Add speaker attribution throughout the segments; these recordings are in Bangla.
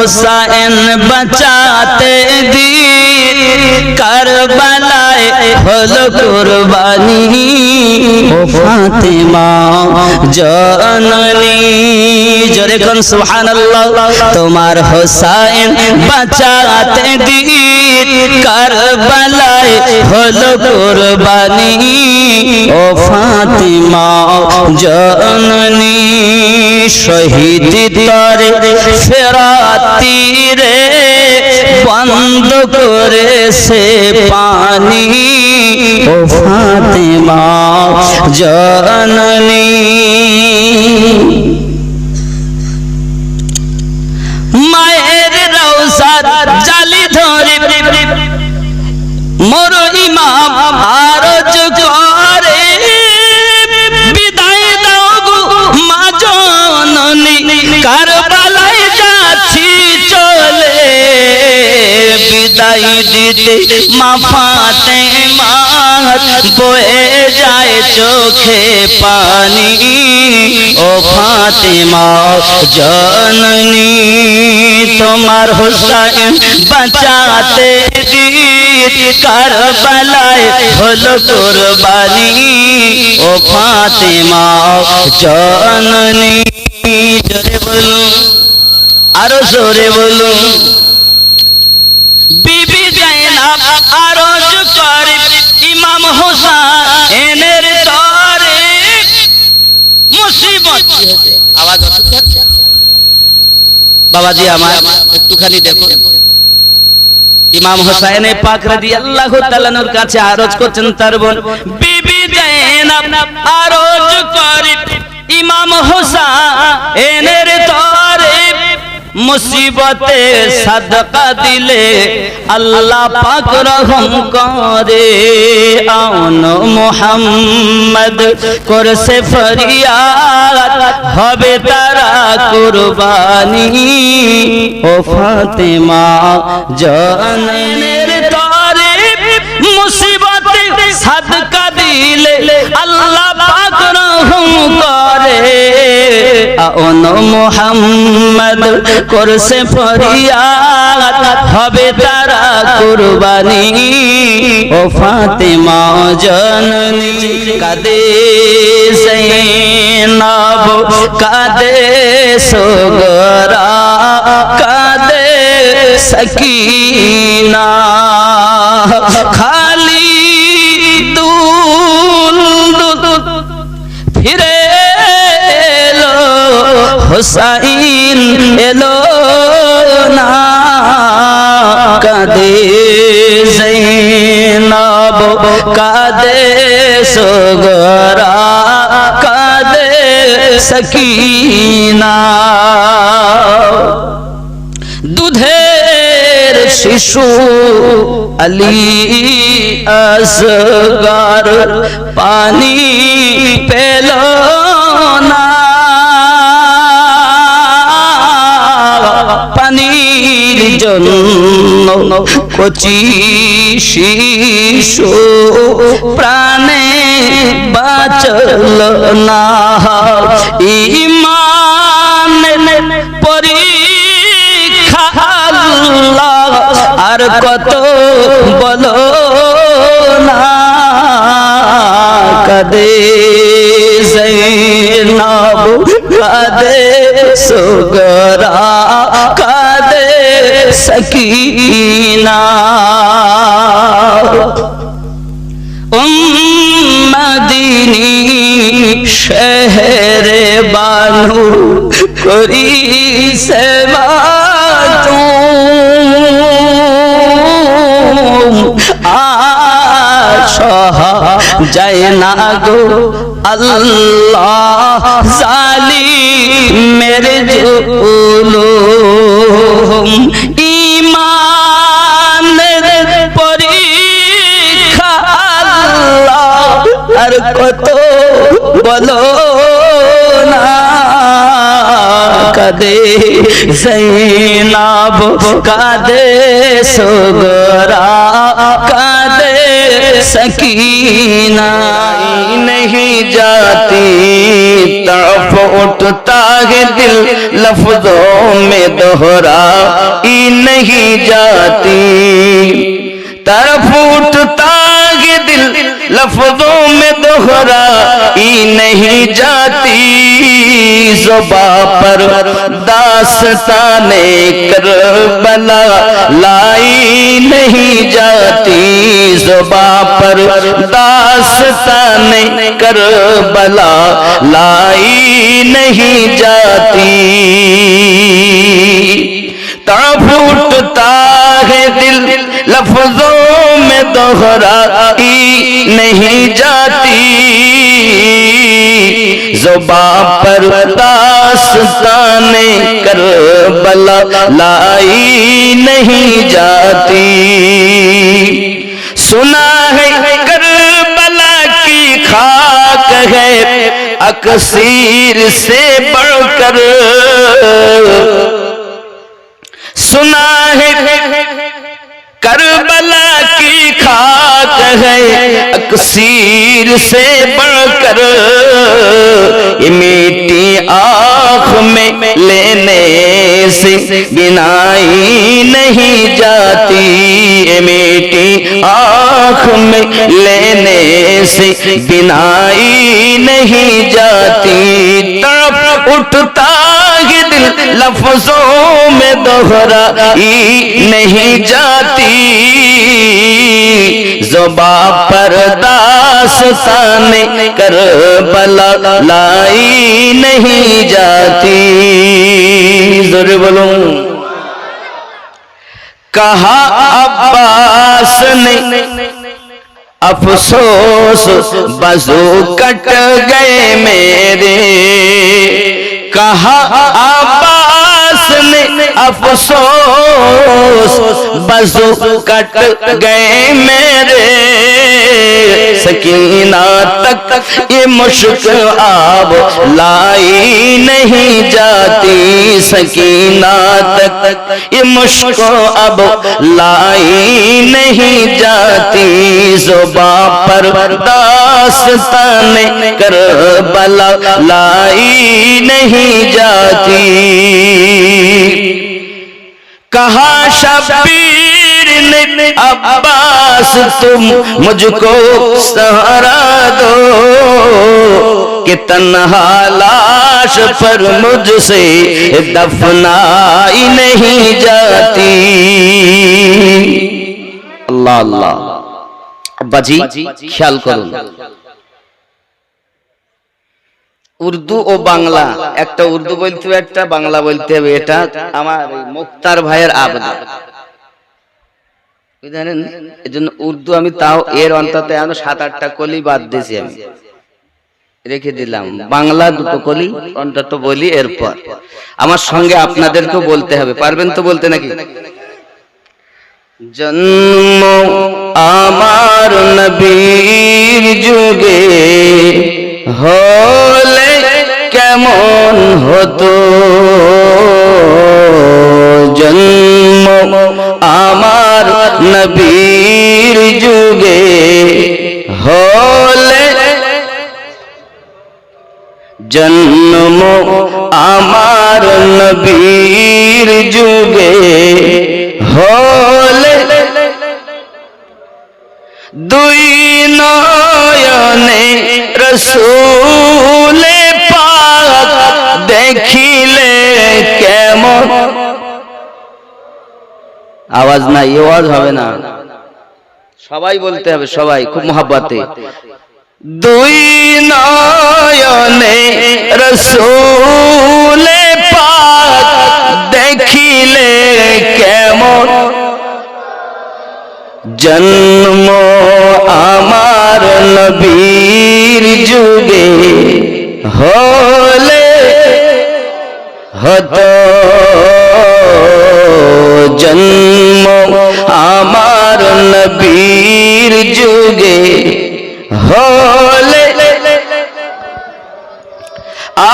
Speaker 1: হুসাইন बचाते দি তোমার হুসাইন বাঁচাতে দি কারবালায় হলো কুরবানি। ও ফাতেমা জননী শহীদ তরে ফেরাতি রে। বন্ধ করেছে পানি। ও ফাতেমা, জননী। মায়ের রৌসাদ জালি ধরে মোর ইমাম আরজ করে। বিদায় দাও গো মা জননী কারবালায় বিদায় দিতে মা ফাতে মা বয়ে যায় চোখে পানি। ও ফাতেমা, জননী তোমার হুসাইন বাঁচাতে কারবালায় হলো কুরবানি। ও ফাতেমা, জননী, জোরে বলুন। আরও জোরে বলুন। বিবি জাইনাব আরজ করে ইমাম হোসেনের তরে। মুসিবত আওয়াজ অসুখ বাবাজি আমার একটুখানি দেখুন। ইমাম হোসেন পাক রাদিয়াল্লাহু তাআলার কাছে আরজ করছেন তার বোন। বিবি জাইনাব আরজ করে ইমাম হোসেনের তরে। মুসিবতে সাদকা দিলে আল্লাহ পাক রহম করে। আউন মুহাম্মদ করছে ফরিয়াদ, হবে তারা কুরবানি। ও ফাতেমা জনের তরে মুসিবতে সাদকা দিলে আল্লাহ পাক রহম করে। আউন মুহাম্মদ করছে ফরিয়াদ হবে তারা কুরবানি। ও ফাতেমা জননী কাদে সৈনাব কাদে সোগরা, কাদে সকিনা। খালি হুসাইন এলো না, কাদে জৈনব, কাদে সোগরা, কাদে সকিনা। দুধের শিশু আলী আসগার পানি পেল জন্য কচি শিশু প্রাণে বাঁচল না। ইমান আল্লাহ আর কত বলো না। কদে জৈনব, কদে সুগরা সকিনা উম্মদিনী শহরে বানু করি সেবা যায় না গো আল্লাহ জালিমের জুলুম دے زینب کا دے سگرا کا دے سکینہ نہیں جاتی تب اٹھتا ہے دل لفظوں میں دہرا ہی نہیں جاتی طرف اٹھتا لفظوں میں دہرائی نہیں جاتی۔ زبا پر داستان کربلا لائی نہیں جاتی۔ زبا پر داستان کربلا لائی نہیں جاتی۔ تڑپ اٹھتا ہے دل، لفظوں میں دہرائی نہیں جاتی۔ زبا پر داستان کربلا لائی نہیں جاتی۔ سنا ہے کربلا کی خاک ہے اکثیر سے بڑھ کر کربلا کی خاک ہے، اکسیر سے بڑھ کر یہ میٹی آنکھ میں لینے سے گنائی نہیں جاتی۔ یہ میٹی آنکھ میں لینے سے گنائی نہیں جاتی۔ تڑپ اٹھتا لفظوں میں دہرائی نہیں جاتی۔ زبا پر داستان کر بلا لائی نہیں جاتی۔ ضرور بلوں کہا عباس نے، افسوس بزو کٹ گئے میرے۔ کہا آباس نے افسوس بزو کٹ گئے میرے سکینہ تک یہ مشک آب لائی نہیں جاتی، سکینہ تک یہ مشک اب لائی نہیں جاتی۔ زباں پر داستان کربلا لائی نہیں جاتی۔ کہا شبیر نے ابا ने अब्बास तुम मुझको सहारा दो कि तन्हा लाश पर मुझसे दफनाई नहीं जाती अल्लाह अल्लाह अब्बाजी ख्याल করুন উর্দু ও বাংলা একটা উর্দু বলতে হবে একটা বাংলা বলতে হবে এটা আমার এই মুক্তার ভাইয়ের আবেদন জানেন? উর্দু আমি তাও এর অন্তত সাত আটটা কলি বাদ দিয়েছি আমি। রেখে দিলাম। বাংলা দুটো কলি অন্তত বলি এরপর। আমার সঙ্গে আপনাদেরকেও বলতে হবে। পারবেন তো বলতে নাকি? জন্ম আমার নবীর যুগে হলে কেমন হতো? জন্ম নবীর যুগে হলে জন্ম আমার নবীর যুগে হলে দুই নয়নে রসুলে পাক দেখিলে আওয়াজ না এই আওয়াজ হবে না। সবাই বলতে হবে সবাই খুব মহাব্বাতে। দুই নয়নে রসুলে পাক দেখিলে কেমন? জন্ম আমার নবীর যুগে হলে হতো জন্ম আমার নবীর যুগে হলে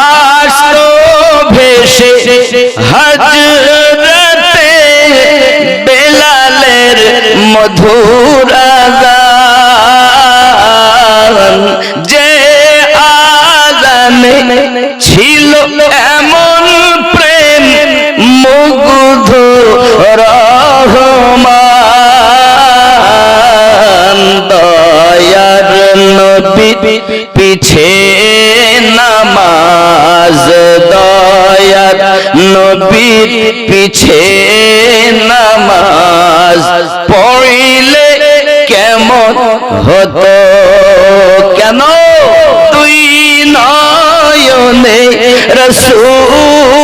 Speaker 1: আসতো ভেসে হজরতে বেলালের মধুর পিছে নামাজ দয়াত নবীর পিছে নামাজ পড়িলে কেমন হতো? কেন? তুই নয়নে রসুল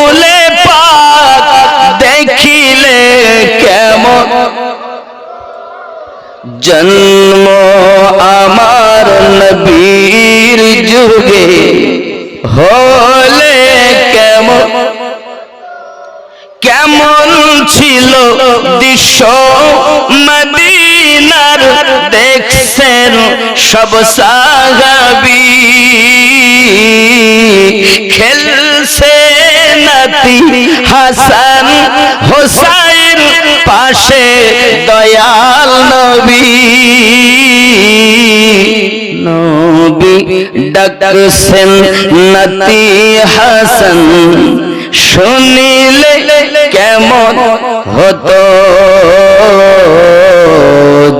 Speaker 1: জন্ম আমার নবীর যুগে হলে কেমন? কেমন ছিল দৃশ্য? মদিনার দেখছেন সব সাহাবি। খেলছে নাতি হাসান, হোসাইন পাশে দয়াল নবী। নবী ডাকছেন নাতি হাসান। শুনিলে কেমন হতো?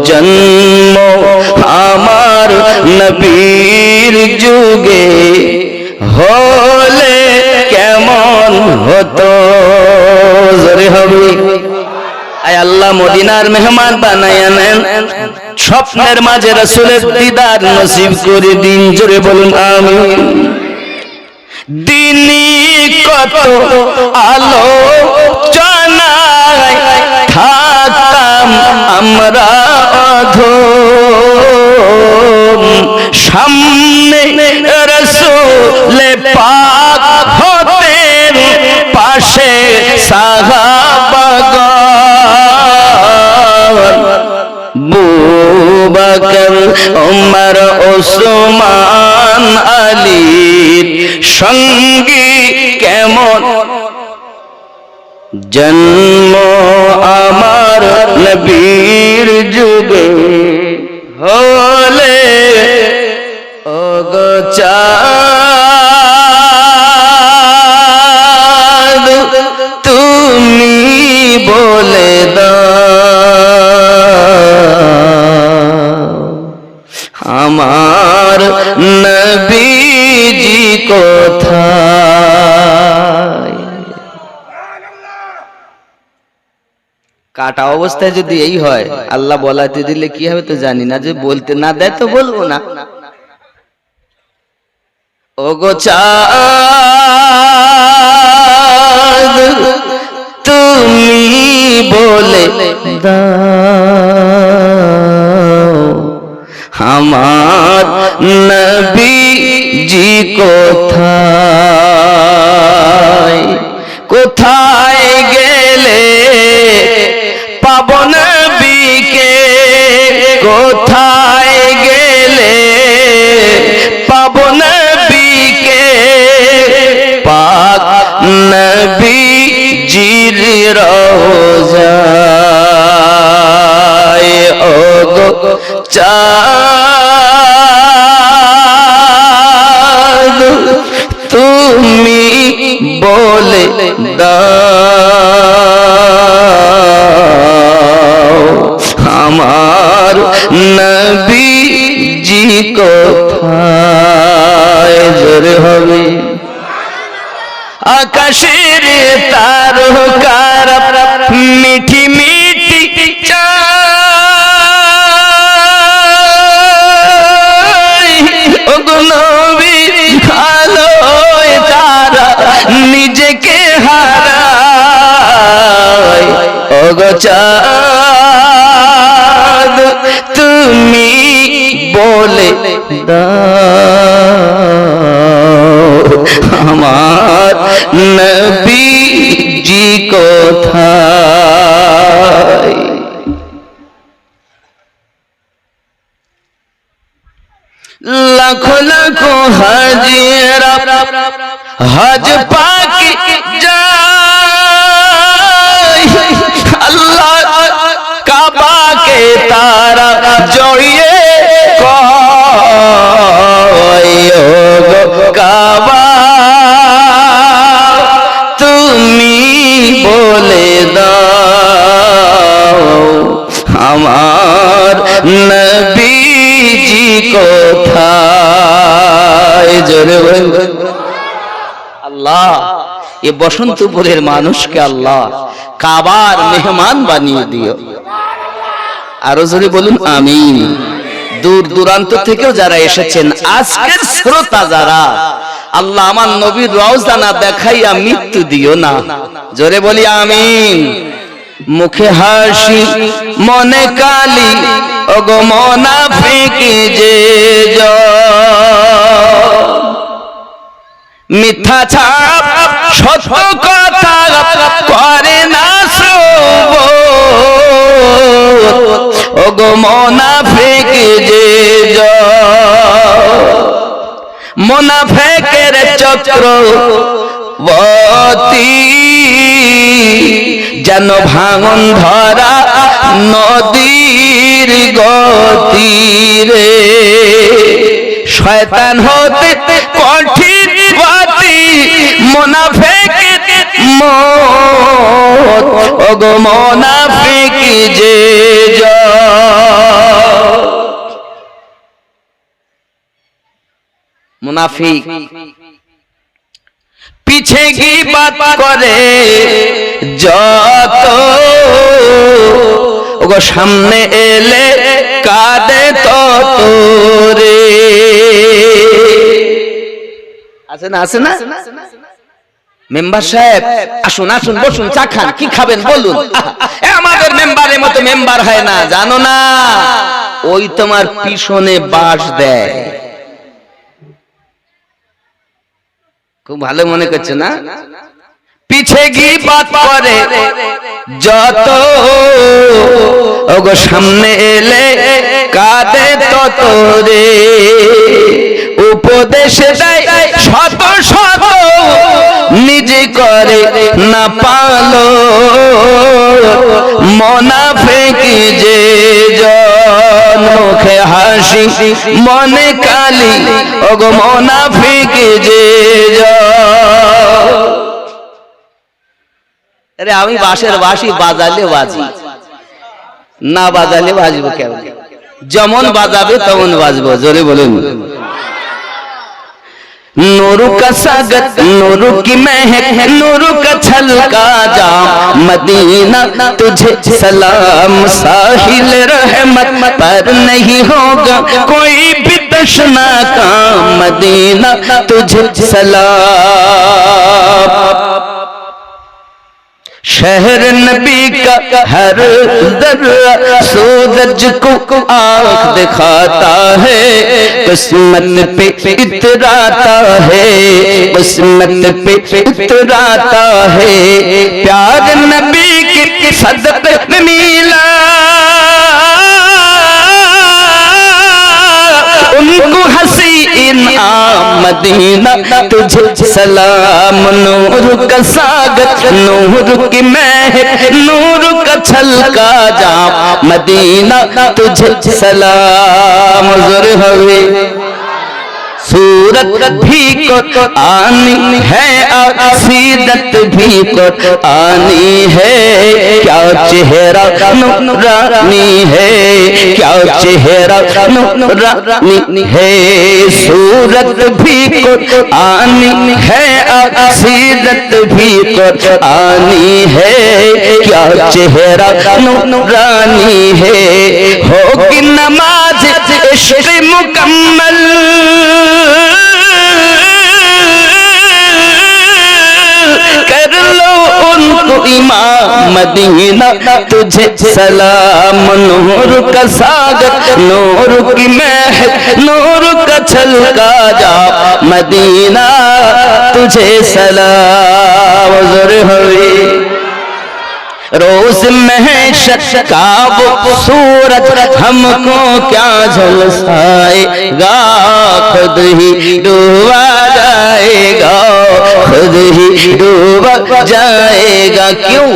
Speaker 1: জন্ম আমার নবীর যুগে হলে কেমন হতো? জোরে হবে। আল্লাহ মদিনার মেহমান বানায় নেন স্বপ্নের মাঝে রসুলের দিদার নসিব করে দিন, জোরে বলুন আমি দিনী কত আলো জানাই থাকতাম আমরা অধম। সামনে রসুলে পাক ওমর ওসমান আলীর সঙ্গী কেমন? জন্ম আমার নবীর যুগে হলে অগচাঁদ কাটা অবস্থায় যদি এই হয়, আল্লাহ বলাতে দিলে কি হবে তো জানি না, যে বলতে না দেয় তো বলব না। ও গো চাঁদ, তুমি বলে আমার নবীজি কোথায়? কোথায় চাঁদ তুমি বলে দাও। ওগো চাঁদ তুমি বলে দাও আমার নবীজি কোথায় লাখো লাখো হাজিরা হজ পাকি জড়িয়ে কাবা। তুমি বলে দাও, আমার নবীজি কোথায়? জোরে আল্লাহ, এ বসন্তপুরের মানুষকে আল্লাহ কাবার মেহমান বানিয়ে দিও। আরও যদি বলুন আমিন। দূর দূরান্ত থেকেও যারা এসেছেন আজকের শ্রোতা যারা আল্লাহ আমার নবীর রওজানা দেখাইয়া মৃত্যু দিও না। জোরে বলি আমিন। মুখে হাসি মনে কালি ওগো মোনাফিক যে মিথ্যা ছাপ সত্য কথা করে না। ওগো মোনাফিক যে মোনাফেকের চক্র যেন ভাঙন ধরা নদীর গতিরে শয়তান হতে কঠিন বাতি, মোনাফেক মত ওগো মোনাফিক যে মুনাফিক, পিছে কি বাত করে যত। ওগো সামনে এলে কাঁদে তত রে। আছে না আছে না? মেম্বার সাহেব, আসুন আসুন, বসুন, চা খান, কি খাবেন বলুন? আমাদের মেম্বারের মতো মেম্বার হয় না, জানো না? ওই তোমার পিছনে বাস দেয়। খুব ভালো মনে করছে না? পিছে গিয়ে বাত করে যত। ওগো, সামনে এলে কাঁদে তত রে। উপদেশ দেয় শত শত না পালো। মোনাফেক যে মুখে হাসি, মনে কালি। ওগো মনা মোনাফিক যে আরে আমি বাঁশের বাঁশি বাজালে বাজি। না বাজালে বাজবো কেমন? যেমন বাজাবে তেমন বাজবো, জোরে বলুন। نور کا سگت نور کی مہک نور کا چھلکا جا۔ مدینہ تجھے سلام، ساحل رحمت پر نہیں ہوگا کوئی بھی دشنا کا مدینہ تجھے سلام۔ شہر نبی کا ہر ذرہ سورج کو آنکھ دکھاتا ہے، قسمت پہ اتراتا ہے، قسمت پہ اتراتا ہے۔ پیار نبی کی صدق میلا ان کو حسن مدینہ مدینہ تجھے سلام، نور کا ساگت، نور کی مہک نور کا چھلکا جام مدینہ تجھے سلام زر صورت بھی قرآنی ہے سیدت بھی قرآنی ہے۔ کیا چہرہ نورانی ہے؟ کیا چہرہ نورانی ہے؟ صورت بھی قرآنی ہے سیرت بھی قرآنی ہے۔ کیا چہرہ نورانی ہے؟ ہوگی نماز عشق مکمل۔ امام مدینہ، تجھے سلام، نور کا ساگت، نور کی مہک نور کا چھلکا جا، مدینہ، تجھے سلام حضر ہوئے روز محشر کا وہ صورت ہم کو کیا جلسائے گا؟ خود ہی ڈوبا جائے گا۔ خود ہی ڈوبا جائے گا۔ کیوں؟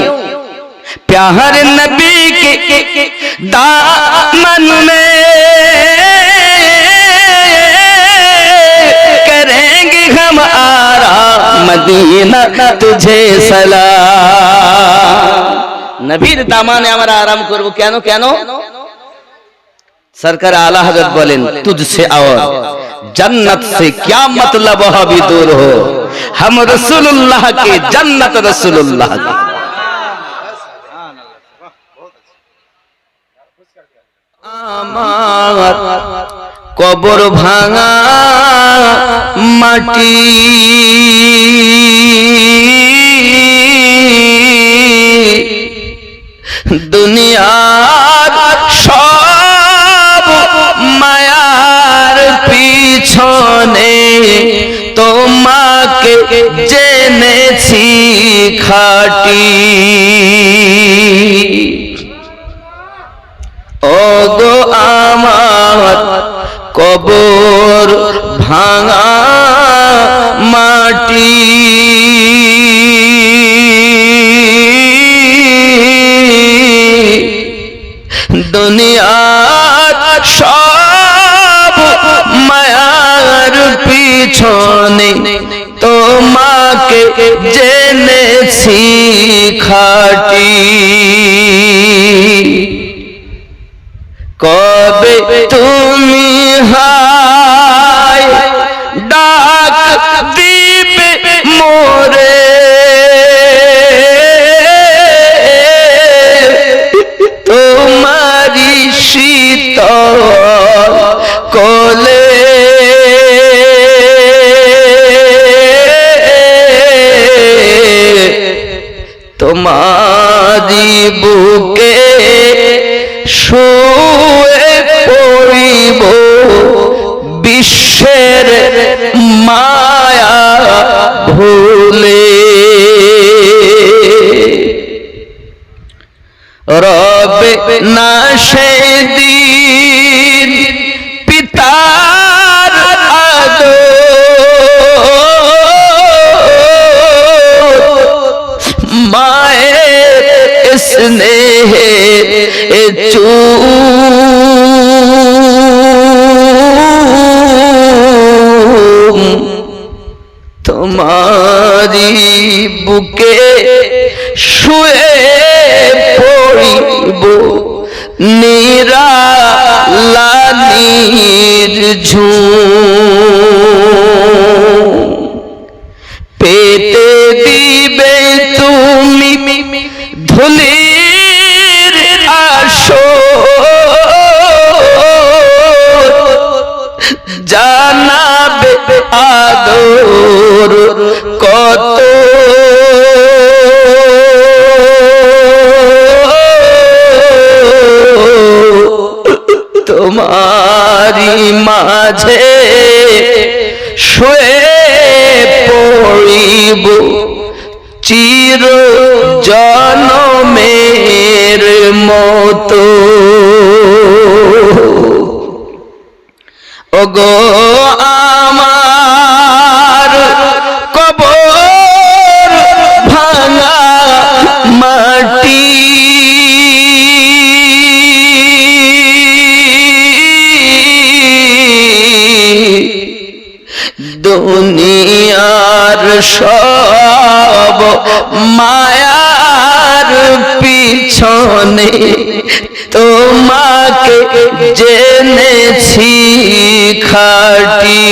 Speaker 1: پیار نبی کے دامن میں کریں گے ہم মদিনা তুঝে সালাম। নবীর দামানে আমরা আরাম করব। কেন কেন? সরকার আলা হযরত বলেন তুঝসে আওয়াজ। জান্নাত সে क्या मतलब अभी दूर हो हम रसूलुल्लाह के जन्नत रसूलुल्लाह আমার কবর ভাঙা মাটি। দুনিয়ার সব মায়ার পিছনে তোমাকে জেনেছি খাটি। ওগো আমার কবর ভাঙা তোমারি বুকে শুয়ে পড়িব। বিশ্বের মায়া ভুলে। রবে না সেদিন তোমারি বুকে শুয়ে পড়িব। নিরালানির ঝুম। পেতে মাঝে শুয়ে পড়িব। চির জনমের মতো। ওগো সব মায়ার পিছনে তোমাকে জেনেছি খাটি